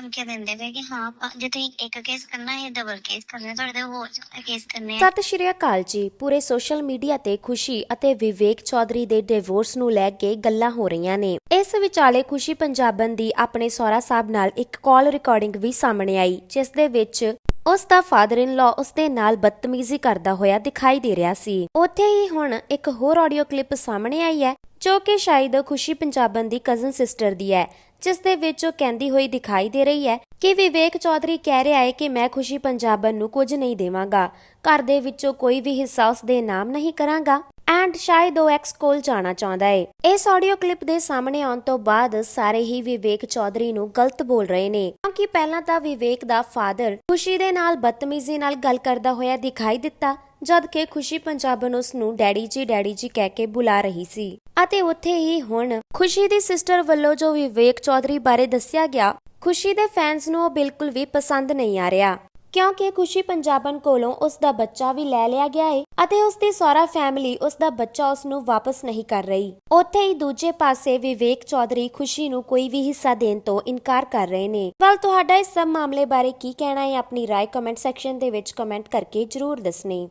ਧਮਕੀਆਂ ਦਿੰਦੇ ਪਏ ਕਿ ਹਾਂ ਜੇ ਤੁਸੀਂ ਇੱਕ ਕੇਸ ਕਰਨਾ ਹੈ ਡਬਲ ਕੇਸ ਕਰਨਾ ਤੁਹਾਡੇ ਤੇ ਹੋਰ ਜ਼ਿਆਦਾ ਕੇਸ ਕਰਨੇ ਆ। ਸਤਿ ਸ਼੍ਰੀ ਅਕਾਲ ਜੀ। ਪੂਰੇ ਸੋਸ਼ਲ ਮੀਡੀਆ ਤੇ ਖੁਸ਼ੀ ਅਤੇ ਵਿਵੇਕ ਚੌਧਰੀ ਦੇ ਡਿਵੋਰਸ ਨੂੰ ਲੈ ਕੇ ਗੱਲਾਂ ਹੋ ਰਹੀਆਂ ਨੇ। ਇਸ ਵਿਚਾਲੇ ਖੁਸ਼ੀ ਪੰਜਾਬਨ ਦੀ ਆਪਣੇ ਸਹੁਰਾ ਸਾਹਿਬ ਨਾਲ ਇੱਕ ਕਾਲ ਰਿਕਾਰਡਿੰਗ ਵੀ ਸਾਹਮਣੇ ਆਈ, ਜਿਸ ਦੇ ਵਿੱਚ ਉਸ ਦਾ ਫਾਦਰ ਇਨ ਲਾ ਉਸ ਦੇ ਨਾਲ ਬਦਤਮੀਜ਼ੀ ਕਰਦਾ ਹੋਇਆ ਦਿਖਾਈ ਦੇ ਰਿਹਾ ਸੀ। ਉੱਥੇ ਹੀ ਹੁਣ ਇੱਕ ਹੋਰ ਆਡੀਓ ਕਲਿੱਪ ਸਾਹਮਣੇ ਆਈ ਹੈ, ਜੋ ਕਿ ਸ਼ਾਇਦ ਖੁਸ਼ੀ ਪੰਜਾਬਨ ਦੀ ਕਜ਼ਨ ਸਿਸਟਰ ਦੀ ਹੈ, ਜਿਸ ਦੇ ਵਿੱਚ ਉਹ ਕਹਿੰਦੀ ਹੋਈ ਦਿਖਾਈ ਦੇ ਰਹੀ ਹੈ ਕਿ ਵਿਵੇਕ ਚੌਧਰੀ ਕਹਿ ਰਿਹਾ ਹੈ ਕਿ ਮੈਂ ਖੁਸ਼ੀ ਪੰਜਾਬਨ ਨੂੰ ਕੁਝ ਨਹੀਂ ਦੇਵਾਂਗਾ, ਘਰ ਦੇ ਵਿੱਚੋਂ ਕੋਈ ਵੀ ਹਿੱਸਾ ਉਸ ਦੇ ਨਾਮ ਨਹੀਂ ਕਰਾਂਗਾ। ਐਂਡ ਸ਼ਾਇਦ ਉਹ ਐਕਸ ਕੋਲ ਜਾਣਾ ਚਾਹੁੰਦਾ ਹੈ ਇਸ ਆਡੀਓ ਕਲਿੱਪ ਦੇ ਸਾਹਮਣੇ ਆਉਣ ਤੋਂ ਬਾਅਦ ਸਾਰੇ ਹੀ ਵਿਵੇਕ ਚੌਧਰੀ ਨੂੰ ਗਲਤ ਬੋਲ ਰਹੇ ਨੇ। ਕਿਉਂਕਿ ਪਹਿਲਾਂ ਤਾਂ ਵਿਵੇਕ ਦਾ ਫਾਦਰ ਖੁਸ਼ੀ ਦੇ ਨਾਲ ਬਦਤਮੀਜ਼ੀ ਨਾਲ ਗੱਲ ਕਰਦਾ ਹੋਇਆ ਦਿਖਾਈ ਦਿੱਤਾ, ਜਦ ਕਿ ਖੁਸ਼ੀ ਪੰਜਾਬਨ ਉਸ ਨੂੰ ਡੈਡੀ ਜੀ ਡੈਡੀ ਜੀ ਕਹਿ ਕੇ ਬੁਲਾ ਰਹੀ ਸੀ। ਅਤੇ ਉੱਥੇ ਹੀ ਹੁਣ ਖੁਸ਼ੀ ਦੀ ਸਿਸਟਰ ਵੱਲੋਂ ਜੋ ਵਿਵੇਕ ਚੌਧਰੀ ਬਾਰੇ ਦੱਸਿਆ ਗਿਆ, ਖੁਸ਼ੀ ਦੇ ਫੈਨਸ ਨੂੰ ਉਹ ਬਿਲਕੁਲ ਵੀ ਪਸੰਦ ਨਹੀਂ ਆ ਰਿਹਾ। ਕਿਉਂਕਿ ਖੁਸ਼ੀ ਪੰਜਾਬਨ ਕੋਲੋਂ ਉਸ ਦਾ ਬੱਚਾ ਵੀ ਲੈ ਲਿਆ ਗਿਆ ਹੈ ਅਤੇ ਉਸ ਦੀ ਸਾਰਾ ਫੈਮਿਲੀ ਉਸ ਦਾ ਬੱਚਾ ਉਸ ਨੂੰ ਵਾਪਸ ਨਹੀਂ ਕਰ ਰਹੀ। ਉੱਥੇ ਹੀ ਦੂਜੇ ਪਾਸੇ ਵਿਵੇਕ ਚੌਧਰੀ ਖੁਸ਼ੀ ਨੂੰ ਕੋਈ ਵੀ ਹਿੱਸਾ ਦੇਣ ਤੋਂ ਇਨਕਾਰ ਕਰ ਰਹੇ ਨੇ। ਵੱਲ ਤੁਹਾਡਾ ਇਸ ਸਭ ਮਾਮਲੇ ਬਾਰੇ ਕੀ ਕਹਿਣਾ ਹੈ, ਆਪਣੀ ਰਾਏ ਕਮੈਂਟ ਸੈਕਸ਼ਨ ਦੇ ਵਿੱਚ ਕਮੈਂਟ ਕਰਕੇ ਜਰੂਰ ਦੱਸਣੀ।